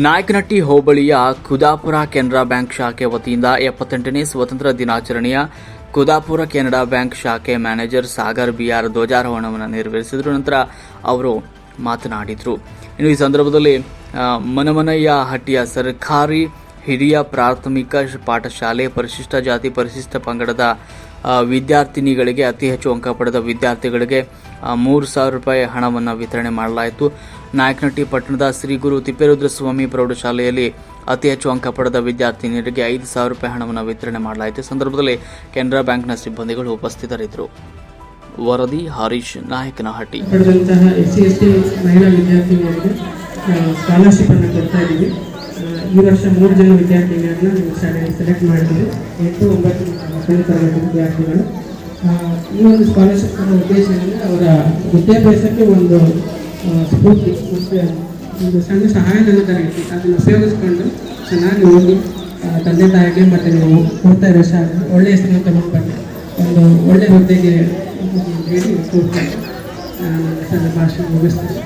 ನಾಯಕನಹಟ್ಟಿ ಹೋಬಳಿಯ ಕುದಾಪುರ ಕೆನರಾ ಬ್ಯಾಂಕ್ ಶಾಖೆ ವತಿಯಿಂದ ಎಪ್ಪತ್ತೆಂಟನೇ ಸ್ವಾತಂತ್ರ್ಯ ದಿನಾಚರಣೆಯ ಕುದಾಪುರ ಕೆನರಾ ಬ್ಯಾಂಕ್ ಶಾಖೆ ಮ್ಯಾನೇಜರ್ ಸಾಗರ್ ಬಿಆರ್ ಧ್ವಜಾರೋಹಣವನ್ನು ನೆರವೇರಿಸಿದ್ರು. ನಂತರ ಅವರು ಮಾತನಾಡಿದರು. ಇನ್ನು ಈ ಸಂದರ್ಭದಲ್ಲಿ ಮನಮನಯ್ಯ ಹಟ್ಟಿಯ ಸರ್ಕಾರಿ ಹಿರಿಯ ಪ್ರಾಥಮಿಕ ಪಾಠಶಾಲೆ ಪರಿಶಿಷ್ಟ ಜಾತಿ ಪರಿಶಿಷ್ಟ ಪಂಗಡದ ವಿದ್ಯಾರ್ಥಿನಿಗಳಿಗೆ ಅತಿ ಹೆಚ್ಚು ಅಂಕ ಪಡೆದ ವಿದ್ಯಾರ್ಥಿಗಳಿಗೆ ಮೂರು ಸಾವಿರ ರೂಪಾಯಿ ಹಣವನ್ನು ವಿತರಣೆ ಮಾಡಲಾಯಿತು. ನಾಯಕನಹಟ್ಟಿ ಪಟ್ಟಣದ ಶ್ರೀ ಗುರು ತಿಪ್ಪೇರುದ್ರ ಸ್ವಾಮಿ ಪ್ರೌಢಶಾಲೆಯಲ್ಲಿ ಅತಿ ಹೆಚ್ಚು ಅಂಕ ಪಡೆದ ವಿದ್ಯಾರ್ಥಿನಿಯರಿಗೆ ಐದು ಸಾವಿರ ರೂಪಾಯಿ ಹಣವನ್ನು ವಿತರಣೆ ಮಾಡಲಾಯಿತು. ಸಂದರ್ಭದಲ್ಲಿ ಕೆನರಾ ಬ್ಯಾಂಕ್ನ ಸಿಬ್ಬಂದಿಗಳು ಉಪಸ್ಥಿತರಿದ್ದರು. ವರದಿ ಹರೀಶ್, ನಾಯಕನಹಟ್ಟಿ. ಈ ವರ್ಷ ಮೂರು ಜನ ವಿದ್ಯಾರ್ಥಿಗಳನ್ನ ನಮ್ಮ ಶಾಲೆಯಲ್ಲಿ ಸೆಲೆಕ್ಟ್ ಮಾಡಿದ್ದೀವಿ ಎಂಟು, ಒಂಬತ್ತು ಹತ್ತನೇ ತರಗತಿ ವಿದ್ಯಾರ್ಥಿಗಳು. ಈ ಒಂದು ಸ್ಕಾಲರ್ಶಿಪ್ ಕೊಡೋ ಉದ್ದೇಶ ಅವರ ವಿದ್ಯಾಭ್ಯಾಸಕ್ಕೆ ಒಂದು ಮತ್ತು ಒಂದು ಸಣ್ಣ ಥರ ಇತ್ತು ಅದನ್ನು ಉಪಯೋಗಿಸ್ಕೊಂಡು ಚೆನ್ನಾಗಿ ಓದಿ ತಂದೆ ತಾಯಿಗೆ ಮತ್ತು ನೀವು ಕೊಡ್ತಾ ಇರೋ ಶಾಲೆ ಒಳ್ಳೆಯ ಹೆಸರನ್ನು ತಗೊಂಡ್ಬಂದು ಒಂದು ಒಳ್ಳೆಯ ಹುದ್ದೆಗೆ ಹೇಳಿ ಕೋರ್ತಾ ನನ್ನ ಭಾಷೆ ಮುಗಿಸ್ತೀನಿ.